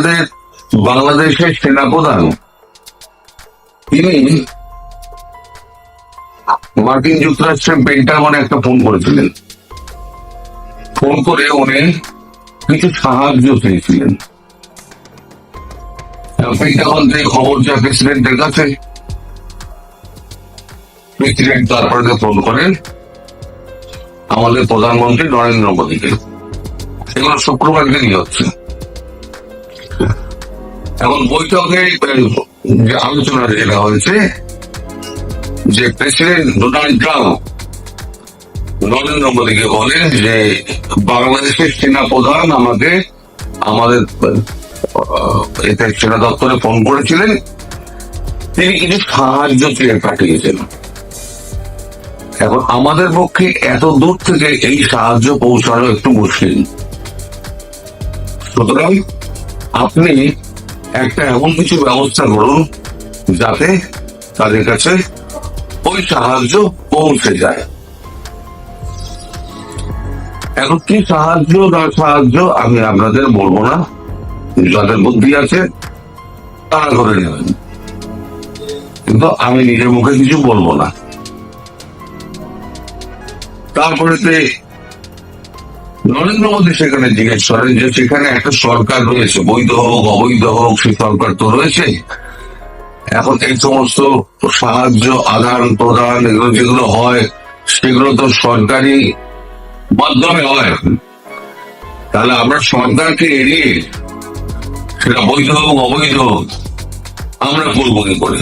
আমাদের বাংলাদেশের সেনাপ্রধান, তিনি মার্কিন যুক্তরাষ্ট্রের পেন্টাগনে একটা ফোন করেছিলেন। ফোন করে উনি কিছু সাহায্য চেয়েছিলেন। পেন্টাগন থেকে খবর যায় প্রেসিডেন্টের কাছে। প্রেসিডেন্ট তারপরে ফোন করেন আমাদের প্রধানমন্ত্রী নরেন্দ্র মোদীকে। এগুলো শুক্রবার দিনই হচ্ছে। এখন বৈঠকে যে আলোচনা যেটা হয়েছে, যে প্রেসিডেন্ট ডোনাল্ড ট্রাম্প নরেন্দ্র মোদীকে বলেন যে, বাংলাদেশের সেনা প্রধান আমাকে আমাদের এতে সেনা দপ্তরে ফোন করেছিলেন। তিনি কিছু সাহায্য চেয়ে পাঠিয়েছেন। এখন আমাদের পক্ষে এত দূর থেকে এই সাহায্য পৌঁছানো একটু মুশকিল। সুতরাং আপনি একটা এমন কিছু ব্যবস্থা করুন যাতে তাদের কাছে ওই সাহায্য পৌঁছে যায়। এখন কি সাহায্য না সাহায্য আমি আপনাদের বলব না। যাদের বুদ্ধি আছে, তারা করে নেবেন। কিন্তু আমি নিজের মুখে কিছু বলব না। তারপরে নরেন্দ্র মোদী সেখানে জিজ্ঞেস করেন যে সেখানে একটা সরকার রয়েছে, বৈধ হোক, অবৈধ হোক, সে সরকার তো রয়েছে। এখন এই সমস্ত সাহায্য, আদান প্রদান এগুলো যেগুলো হয়, সেগুলো তো সরকারি মাধ্যমে হয়। তাহলে আমরা সরকারকে এড়িয়ে সেটা বৈধ হোক, অবৈধ হোক, আমরা করব কি করে?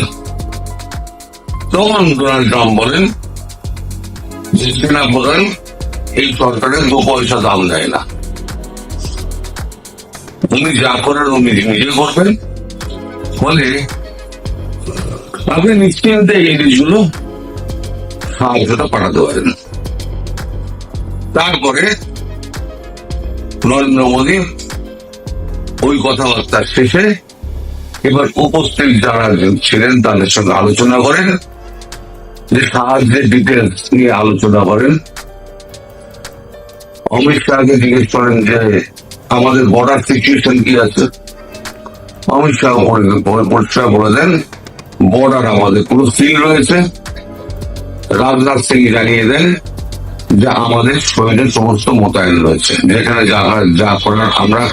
তখন ডোনাল্ড ট্রাম্প বলেন যে সেনা প্রধান এই সরকারের দু পয়সা দাম দেয় না। উনি যা করার উনি নিজে করবেন। ফলে আপনি নিশ্চিন্তে এই জিনিসগুলো সাহায্যটা পাঠাতে পারেন। তারপরে নরেন্দ্র মোদী ওই কথাবার্তার শেষে এবার উপস্থিত যারা ছিলেন তাদের সঙ্গে আলোচনা করেন, যে সাহায্যের ডিটেলস নিয়ে আলোচনা করেন। অমিত শাহকে জিজ্ঞেস করেন যে, আমাদের বর্ডার সিচুয়েশন কি আছে? অমিত শাহ পরি- পরি- পরিষ্কার বলে দেন বর্ডার আমাদের পুরো সিল রয়েছে। রাজনাথ সিং জানিয়ে দেন যে, আমাদের সৈন্যের সমস্ত মোতায়েন রয়েছে। যেখানে যা যা করার আমরা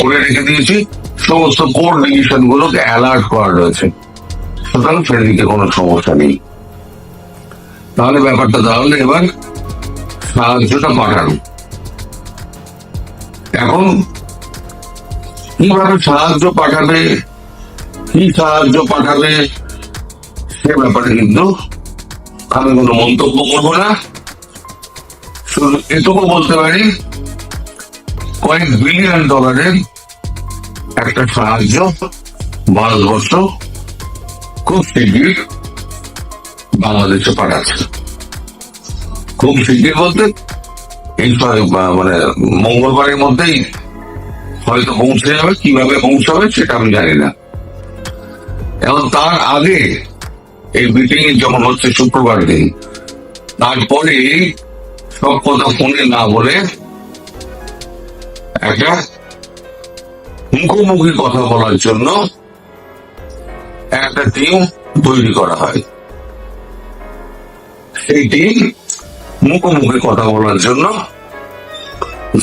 করে রেখে দিয়েছি। সমস্ত কোর ডিভিশন গুলোকে অ্যালার্ট করা রয়েছে। সুতরাং সেদিকে কোনো সমস্যা নেই। তাহলে ব্যাপারটা তাহলে এবার সাহায্যটা পাঠানো। এখন কীভাবে সাহায্য পাঠাবে কি সাহায্য পাঠাবে সে ব্যাপারে কিন্তু আমি কোনো মন্তব্য করব না। শুধু এটুকু বলতে পারি, কয়েক বিলিয়ন ডলারের একটা সাহায্য ভারতবর্ষ খুব শীঘ্রই বাংলাদেশে পাঠাচ্ছে। খুব শীঘ্রই বলতে এই মানে মঙ্গলবারের মধ্যেই হয়তো পৌঁছে যাবে, কীভাবে পৌঁছাবে সেটা আমি জানি না। এবং তার আগে এই মিটিং যখন হচ্ছে শুক্রবার দিন তারপরে সব কথা ফোনে না বলে একটা মুখোমুখি কথা বলার জন্য একটা টিম তৈরি করা হয়। সেই টিম মুখোমুখি কথা বলার জন্য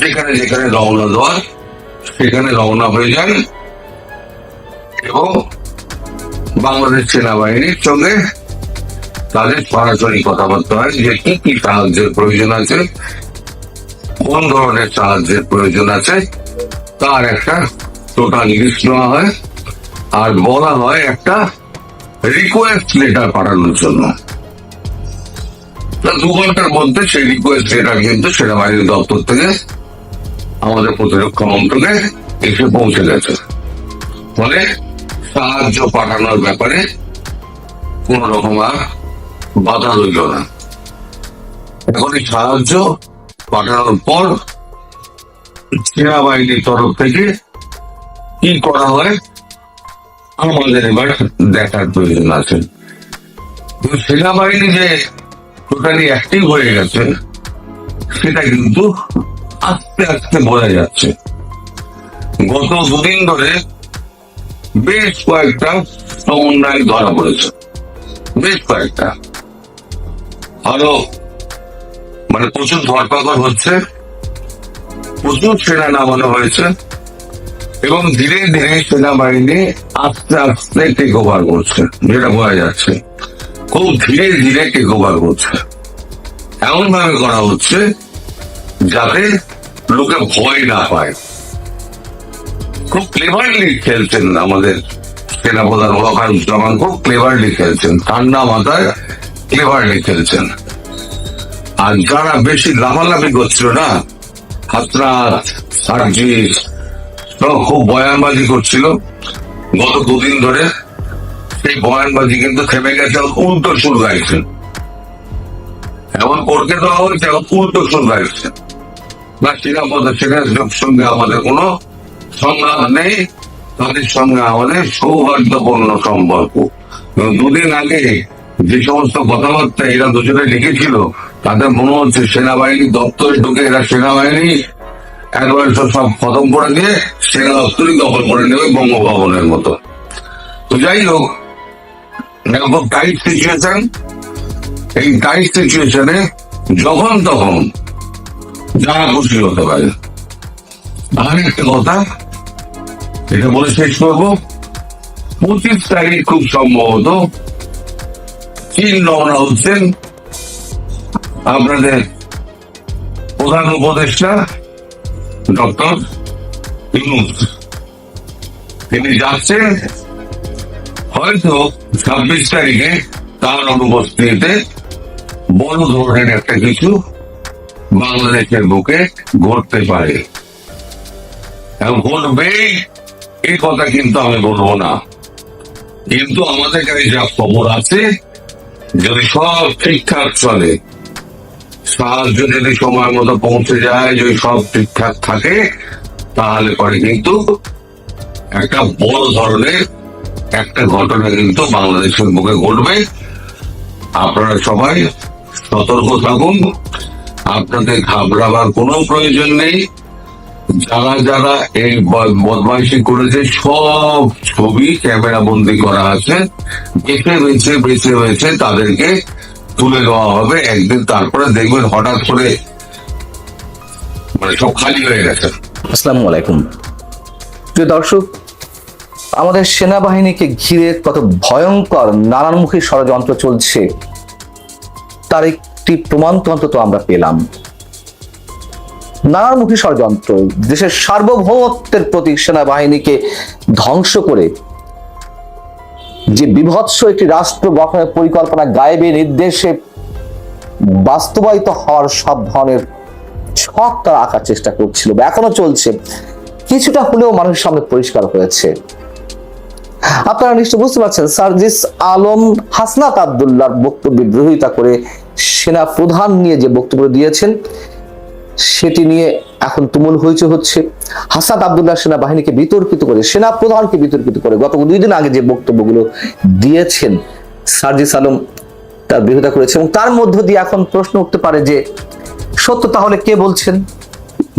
যেখানে যেখানে রওনা দেওয়ার, সেখানে রওনা হয়ে যান এবং বাংলাদেশ সেনাবাহিনীর সঙ্গে তাদের সরাসরি কথাবার্তা হয়, যে কি কি সাহায্যের প্রয়োজন আছে, কোন ধরনের সাহায্যের প্রয়োজন আছে, তার একটা টোটাল লিস্ট নেওয়া হয়। আর বলা হয় একটা রিকোয়েস্ট লেটার পাঠানোর জন্য। দু ঘণ্টার মধ্যে সেই রিকোয়েস্ট লেটার কিন্তু সেনাবাহিনী দপ্তর থেকে আমাদের প্রতিরক্ষা মন্ত্রকে এসে পৌঁছে গেছে। ফলে সাহায্য পাঠানোর ব্যাপারে কোন রকম আর বাধা রইল না। এখন এই সাহায্য পাঠানোর পর সেনাবাহিনীর তরফ থেকে কি করা হয়, আমাদের এবার দেখার প্রয়োজন আছে। সেনাবাহিনী যে টোটালি অ্যাক্টিভ হয়ে গেছে, সেটা কিন্তু আস্তে আস্তে বোঝা যাচ্ছে। গত দুদিন ধরে বেশ কয়েকটা সমন্বয় ধরা পড়েছে। বেশ কয়েকটা। আরও মানে প্রচুর ধরপাকড় হচ্ছে, প্রচুর সেনা নামানো হয়েছে, এবং ধীরে ধীরে সেনাবাহিনী আস্তে আস্তে টেক ওভার করছে, যেটা বোঝা যাচ্ছে। খুব ধীরে ধীরে টেক ওভার করছে এমন ভাবে করা হচ্ছে যাতে লোকে ভয় না পায়। খুব ক্লেভারলি খেলছেন আমাদের সেনাপ্রধান ওয়াকারুজ্জামান খুব ক্লেভারলি খেলছেন। ঠান্ডা মাথায় ক্লেভারলি খেলছেন। আর যারা বেশি লাফালাফি করছিল না, হাতরাত, সার্জিস খুব বয়ানবাজি করছিল। গত দুদিন ধরে সেই বয়ানবাজি কিন্তু থেমে গেছে উল্টো সুর গাইছেন এমন করতে দেওয়া হয়েছে উল্টো সুর গাইছে। না শ্রীরামপদ সেনের সঙ্গে আমাদের কোনো সংঘাত নেই। তাদের সঙ্গে আমাদের সৌহার্দ্যপূর্ণ সম্পর্ক। দুদিন আগে যে সমস্ত কথাবার্তা এরা দুজনে লিখেছিল, তাদের মনে হচ্ছে সেনাবাহিনী দপ্তরে ঢুকে এরা সেনাবাহিনী একবার সব খতম করে দিয়ে সেনা দপ্তরই দখল করে নেবে বঙ্গভবনের মতো। তো যাই হোক এখন টাইট সিচুয়েশন এই টাইট সিচুয়েশনে যখন তখন যারা খুশি হতে পারে। আর একটা কথা, এটা বলে শেষ করব। পঁচিশ তারিখ খুব সম্ভবত চীন রওনা হচ্ছেন আপনাদের প্রধান উপদেষ্টা, ডক্টর তিনি যাচ্ছেন হয়তো ছাব্বিশ তারিখে তার অনুপস্থিতিতে বড় ধরনের একটা কিছু বাংলাদেশের বুকে ঘটতে পারে। এবং ঘটবেই এই কথা কিন্তু আমি বলব না। কিন্তু আমাদের কাছে যা খবর আছে, যদি সব ঠিকঠাক চলে, সাহায্য যদি সময় মতো পৌঁছে যায়, যদি সব ঠিকঠাক থাকে, তাহলে পরে কিন্তু একটা বড় ধরনের একটা ঘটনা কিন্তু বাংলাদেশের বুকে ঘটবে। আপনারা সবাই সতর্ক থাকুন। আপনাদের ঘাবড়াবার কোনো প্রয়োজন নেই। যারা যারা এই বদমাইশি করেছে, সব ছবি ক্যামেরা বন্দি করা আছে। বেছে বেছে বেছে বেছে তাদেরকে তুলে দেওয়া হবে। একদিন তারপরে দেখবেন হঠাৎ করে মানে সব খালি হয়ে গেছে। আসসালামু আলাইকুম। প্রিয় দর্শক আমাদের সেনাবাহিনীকে ঘিরে কত ভয়ঙ্কর নানানমুখী ষড়যন্ত্র চলছে, তার একটি প্রমাণ অন্তত আমরা পেলাম। নানানমুখী ষড়যন্ত্র, দেশের সার্বভৌমত্বের প্রতীক সেনাবাহিনীকে ধ্বংস করে যে বিভৎস একটি রাষ্ট্র গঠনের পরিকল্পনা গায়েবে নির্দেশে বাস্তবায়িত হওয়ার সব ধরনের ছক তারা আঁকার চেষ্টা করছিল বা এখনও চলছে। কিছুটা হলেও মানুষের সামনে পরিষ্কার হয়েছে। আপনারা নিশ্চয় বুঝতে পারছেন, সার্জিস আলম হাসনাত আবদুল্লাহর বক্তব্যের বিরোধিতা করে সেনা প্রধান নিয়ে যে বক্তব্য দিয়েছেন, সেটি নিয়ে এখন তুমুল হয়েছে হচ্ছে। হাসাদ আবদুল্লাহ সেনাবাহিনীকে বিতর্কিত করে, সেনা প্রধানকে বিতর্কিত করে গত দুই দিন আগে যে বক্তব্যগুলো দিয়েছেন, সার্জিস আলম তার বিরোধিতা করেছে এবং তার মধ্য দিয়ে এখন প্রশ্ন উঠতে পারে যে, সত্য তাহলে কে বলছেন?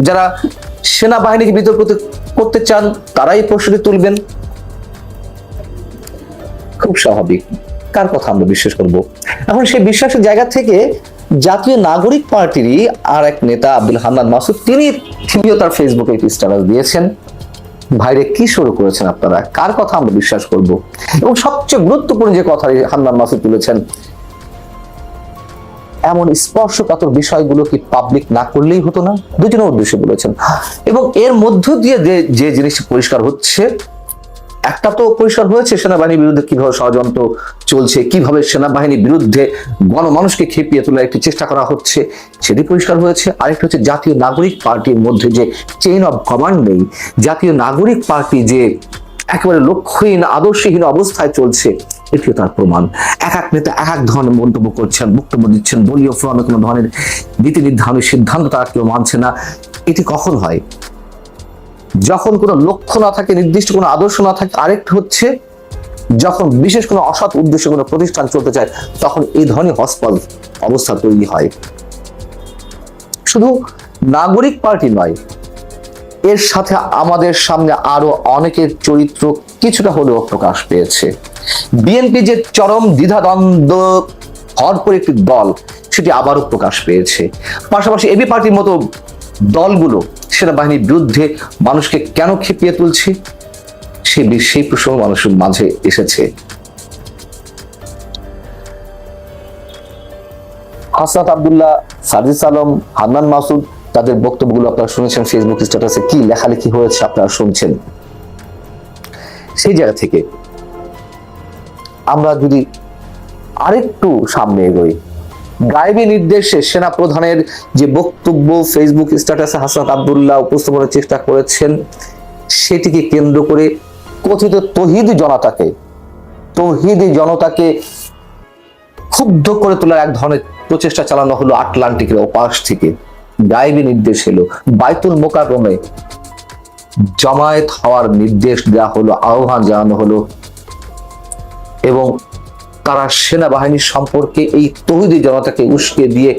যারা সেনাবাহিনীকে বিতর্কিত করতে চান, তারাই প্রশ্নটি তুলবেন। খুব স্বাভাবিক। কার কথা আমরা বিশ্বাস করব? এখন সেই বিশ্বাসের জায়গা থেকে জাতীয় নাগরিক পার্টিরই আর এক নেতা আব্দুল হান্নান মাসুদ, তিনি তিনিও তার ফেসবুকে একটি স্ট্যাটাস দিয়েছেন। ভাইরে, কি শুরু করেছেন আপনারা? কার কথা আমরা বিশ্বাস করব? এবং সবচেয়ে গুরুত্বপূর্ণ যে কথা হান্নান মাসুদ তুলেছেন, এমন স্পর্শকাতর বিষয়গুলো কি পাবলিক না করলেই হতো না? দুজনের উদ্দেশ্যে বলেছেন। এবং এর মধ্য দিয়ে যে যে জিনিস পরিষ্কার হচ্ছে একটা তো পরিষ্কার হয়েছে, সেনাবাহিনীর বিরুদ্ধে কীভাবে ষড়যন্ত্র চলছে, কীভাবে সেনাবাহিনীর বিরুদ্ধে গণমানুষকে খেপিয়ে তোলার একটি চেষ্টা করা হচ্ছে, সেটি পরিষ্কার হয়েছে। আরেকটা হচ্ছে জাতীয় নাগরিক পার্টির মধ্যে যে চেইন অফ কমান্ড জাতীয় নাগরিক পার্টি যে একেবারে লক্ষ্যহীন, আদর্শহীন অবস্থায় চলছে, এটিও তার প্রমাণ। এক এক নেতা এক এক ধরনের মন্তব্য করছেন, বক্তব্য দিচ্ছেন, দলীয় ফোরামে কোনো ধরনের নীতি নির্ধারণের সিদ্ধান্ত তারা কেউ মানছে না। এটি কখন হয়? যখন কোনো লক্ষ্য না থাকে, নির্দিষ্ট কোনো আদর্শ না থাকে, আরেকটা হচ্ছে যখন বিশেষ কোনো অসৎ উদ্দেশ্যে কোনো প্রতিষ্ঠান চলতে চায়, তখন এই ধরনের হসপল অবস্থা তৈরি হয়। শুধু নাগরিক পার্টি নয়, এর সাথে আমাদের সামনে আরও অনেকের চরিত্র কিছুটা হলেও প্রকাশ পেয়েছে। বিএনপি যে চরম দ্বিধাদ্বন্দ্ব ভরপুর একটি দল, সেটি আবারও প্রকাশ পেয়েছে। পাশাপাশি এবি পার্টির মতো দলগুলো সেনাবাহিনীর বিরুদ্ধে মানুষকে কেন খেপিয়ে তুলছে? সে সেই প্রসঙ্গ মানুষের মাঝে এসেছে। হাসনাত আব্দুল্লাহ সাজিদ আলম, হান্নান মাসুদ, তাদের বক্তব্যগুলো আপনারা শুনেছেন ফেসবুক স্ট্যাটাসে কি লেখালেখি হয়েছে আপনারা শুনছেন। সেই জায়গা থেকে আমরা যদি আরেকটু সামনে এগোই গায়েবী নির্দেশে সেনা প্রধানের যে বক্তব্য ফেসবুক স্ট্যাটাসে হাসনাত আব্দুল্লাহ উপস্থাপনের চেষ্টা করেছেন, সেটিকে কেন্দ্র করে কথিত তহিদ জনতাকে, তহিদি জনতাকে ক্ষুব্ধ করে তোলার এক ধরনের প্রচেষ্টা চালানো হলো আটলান্টিকের ওপাশ থেকে। গায়েবী নির্দেশ এলো, বাইতুল মোকারমে জমায়েত হওয়ার নির্দেশ দেওয়া হলো, আহ্বান জানানো হলো এবং তারা সেনাবাহিনীর সম্পর্কে এই তহিদি জনতাকে উস্কে দিয়ে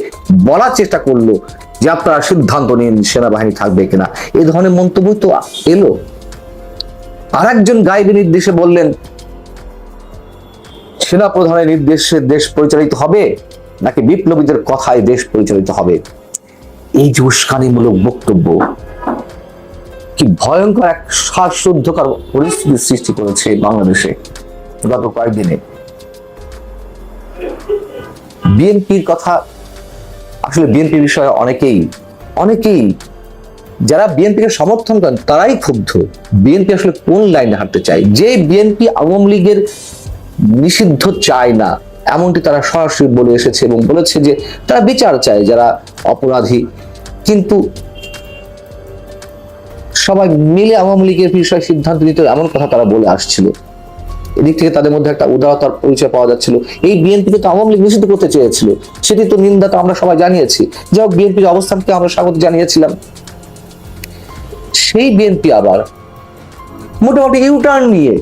বলার চেষ্টা করল যে আপনারা সিদ্ধান্ত নিন সেনাবাহিনী থাকবে কিনা। এই ধরনের মন্তব্য তো এলো। আর একজন গায়েবী নির্দেশে বললেন সেনা প্রধানের নির্দেশে দেশ পরিচালিত হবে নাকি বিপ্লবীদের কথায় দেশ পরিচালিত হবে? এই যে উস্কানিমূলক বক্তব্য, কি ভয়ঙ্কর এক শ্বাসরুদ্ধকর পরিস্থিতির সৃষ্টি করেছে বাংলাদেশে গত কয়েকদিনে। বিএনপির কথা, আসলে বিএনপি বিষয়ে অনেকেই অনেকেই, যারা বিএনপিকে সমর্থন করেন, তারাই ক্ষুব্ধ। বিএনপি আসলে কোন লাইনে হাঁটতে চায়? যে বিএনপি আওয়ামী লীগের নিষিদ্ধ চায় না, এমনটি তারা সরাসরি বলে এসেছে এবং বলেছে যে তারা বিচার চায় যারা অপরাধী। কিন্তু সবাই মিলে আওয়ামী লীগের বিষয়ে সিদ্ধান্ত নিতে এমন কথা তারা বলে আসছিল। এদিক থেকে তাদের মধ্যে একটা উদারতার পরিচয় পাওয়া যাচ্ছিল। এই বিএনপিকে তো আওয়ামী লীগ নিষিদ্ধ করতে চেয়েছিল। সেটি তো নিন্দা তো আমরা সবাই জানিয়েছি। যাই হোক, বিএনপির অবস্থানকে আমরা স্বাগত জানিয়েছিলাম। সেই বিএনপি আবার মোটামুটি ইউটার্ন নিয়ে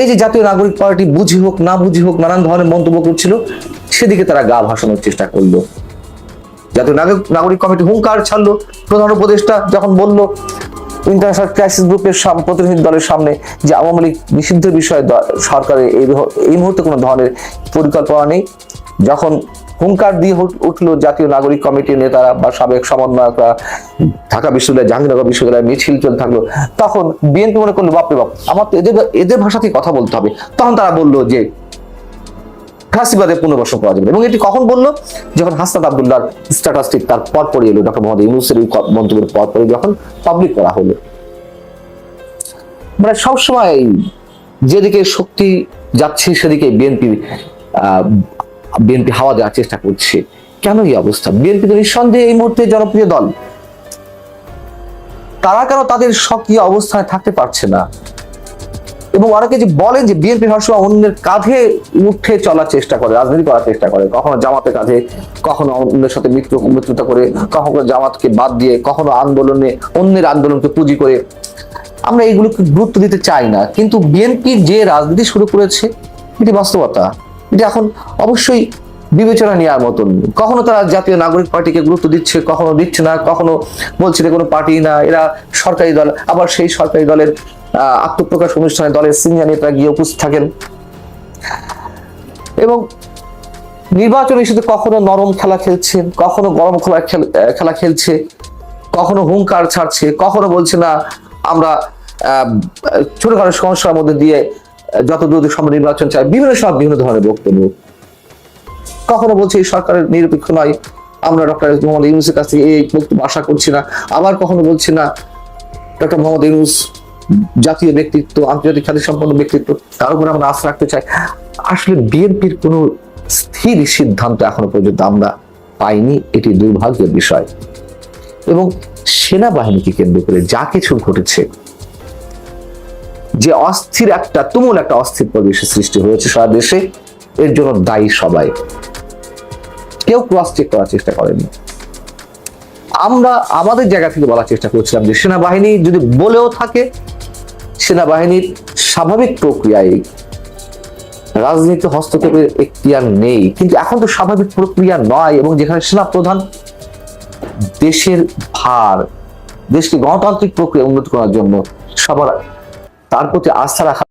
এই যে জাতীয় নাগরিক পার্টি বুঝি হোক, না বুঝি হোক, নানান ধরনের মন্তব্য করছিল, সেদিকে তারা গা ভাসানোর চেষ্টা করল। জাতীয় নাগরিক কমিটি হুঙ্কার ছাড়লো। প্রধান উপদেষ্টা যখন বলল ইন্টারন্যাশনাল ক্রাইসিস গ্রুপের প্রতিনিধি দলের সামনে যে আওয়ামী লীগ নিষিদ্ধের বিষয়ে সরকারের এই মুহূর্তে কোনো ধরনের পরিকল্পনা নেই। যখন হুঙ্কার দিয়ে উঠ- উঠল জাতীয় নাগরিক কমিটির নেতারা বা সাবেক সমন্বয়করা, ঢাকা বিশ্ববিদ্যালয়, জাহাঙ্গীরনগর বিশ্ববিদ্যালয় মিছিল চলতে থাকল, তখন বিএনপি মনে করল, বাপরে বাপ, আমার তো এদের এদের ভাষাতেই কথা বলতে হবে। তখন তারা বলল যে ফ্যাসিবাদে পুনর্বাসন করা যাবে। এবং এটি কখন বলল? যখন হাসনাত আব্দুল্লাহর স্ট্যাটাসটিক তার পরপরই এলো ডক্টর মোহাম্মদ ইউনুসের মন্তব্যের পরপরই যখন পাবলিক করা হলো। মানে সবসময় যেদিকে শক্তি যাচ্ছে, সেদিকে বিএনপি বিএনপি হাওয়া দেওয়ার চেষ্টা করছে। কেন এই অবস্থা? বিএনপি তো নিঃসন্দেহে এই মুহূর্তে জনপ্রিয় দল। তারা কেন তাদের সক্রিয় অবস্থানে থাকতে পারছে না? এবং অনেকে যে বলেন যে বিএনপি সবসময় অন্যের কাঁধে উঠে চলার চেষ্টা করে, রাজনীতি করার চেষ্টা করে। কখনো জামাতের কাঁধে, কখনো অন্যের সাথে মিত্র, মিত্রতা করে, কখনো জামাতকে বাদ দিয়ে, কখনো আন্দোলনে, অন্যের আন্দোলনকে পুঁজি করে। আমরা এইগুলোকে গুরুত্ব দিতে চাই না। কিন্তু বিএনপি যে রাজনীতি শুরু করেছে, এটি বাস্তবতা। এটা এখন অবশ্যই বিবেচনা নেওয়ার মতন। কখনো তারা জাতীয় নাগরিক পার্টিকে গুরুত্ব দিচ্ছে, কখনো দিচ্ছে না, কখনো বলছে যে কোনো পার্টি না, এরা সরকারি দল। আবার সেই সরকারি দলের আত্মপ্রকাশ অনুষ্ঠানে দলের সিনিয়র নেতা গিয়ে উপস্থিত থাকেন। এবং নির্বাচন ইস্যুতে কখনো নরম খেলা খেলছে, কখনো গরম খেলা খেল- খেলা খেলছে, কখনো হুঙ্কার ছাড়ছে, কখনো বলছে না, আমরা ছোটখাটো সমস্যার মধ্যে দিয়ে যত দ্রুত সম্ভব নির্বাচন চাই। বিভিন্ন সব বিভিন্ন ধরনের বক্তব্য। কখনো বলছে এই সরকারের নিরপেক্ষ নয়। আমরা ডক্টর মোহাম্মদ ইউনুসের কাছ থেকে এই বক্তব্য আশা করছি না। আবার কখনো বলছি না, ডক্টর মোহাম্মদ ইউনুস জাতীয় ব্যক্তিত্ব, আন্তর্জাতিক খ্যাতি সম্পন্ন ব্যক্তিত্ব, তার উপরে আমরা আস্থা রাখতে চাই। আসলে বিএনপির কোনো স্থির সিদ্ধান্ত এখনও পর্যন্ত আমরা পাইনি, এটি দুর্ভাগ্যের বিষয়। এবং সেনাবাহিনীকে কেন্দ্র করে যা কিছু ঘটেছে, যে অস্থির একটা, তুমুল একটা অস্থির পরিবেশের সৃষ্টি হয়েছে সারা দেশে, এর জন্য দায়ী সবাই। কেউ ক্রস চেক করার চেষ্টা করেনি। আমরা আমাদের জায়গা থেকে বলার চেষ্টা করছিলাম যে সেনাবাহিনী যদি বলেও থাকে, সেনাবাহিনীর স্বাভাবিক প্রক্রিয়ায় রাজনীতি হস্তক্ষেপের এখতিয়ার নেই। কিন্তু এখন তো স্বাভাবিক প্রক্রিয়া নয় এবং যেখানে সেনা প্রধান দেশের ভার, দেশকে গণতান্ত্রিক প্রক্রিয়া উন্নত করার জন্য সবার তার প্রতি আস্থা রাখা